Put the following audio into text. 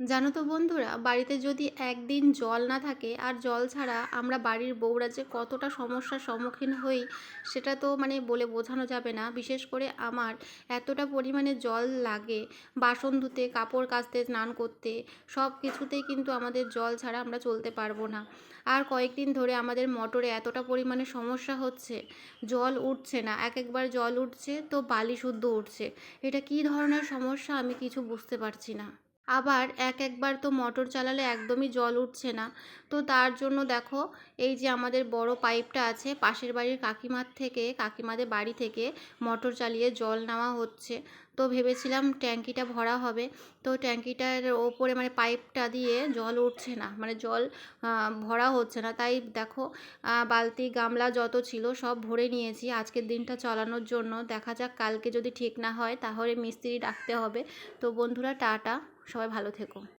জানো তো বন্ধুরা, বাড়িতে যদি একদিন জল না থাকে, আর জল ছাড়া আমরা বাড়ির বউরা যে কতটা সমস্যার সম্মুখীন হই, সেটা তো মানে বলে বোঝানো যাবে না। বিশেষ করে আমার এতটা পরিমাণে জল লাগে বাসন ধুতে, কাপড় কাচতে, স্নান করতে, সব কিছুতেই কিন্তু আমাদের জল ছাড়া আমরা চলতে পারব না। আর কয়েকদিন ধরে আমাদের মোটরে এতটা পরিমাণে সমস্যা হচ্ছে, জল উঠছে না, এক একবার জল উঠছে, তো বালি শুদ্ধ উঠছে। এটা কী ধরনের সমস্যা আমি কিছু বুঝতে পারছি না। আবার এক একবার তো মোটর চালালে একদমই জল উঠছে না। তো তার জন্য দেখো, এই যে আমাদের বড় পাইপটা আছে, পাশের বাড়ির কাকিমার থেকে, কাকিমাদের বাড়ি থেকে মোটর চালিয়ে জল নেওয়া হচ্ছে। তো ভেবেছিলাম ট্যাঙ্কিটা ভরা হবে। তো ট্যাঙ্কিটার ওপরে মানে পাইপটা দিয়ে জল উঠছে না। মানে জল ভরা হচ্ছে না। তাই দেখো বালতি, গামলা যত ছিল সব ভরে নিয়েছি। আজকের দিনটা চালানোর জন্য দেখা যাক কালকে যদি ঠিক না হয় তাহলে মিস্ত্রি ডাকতে হবে। তো বন্ধুরা, টাটা। সবাই ভালো থেকো।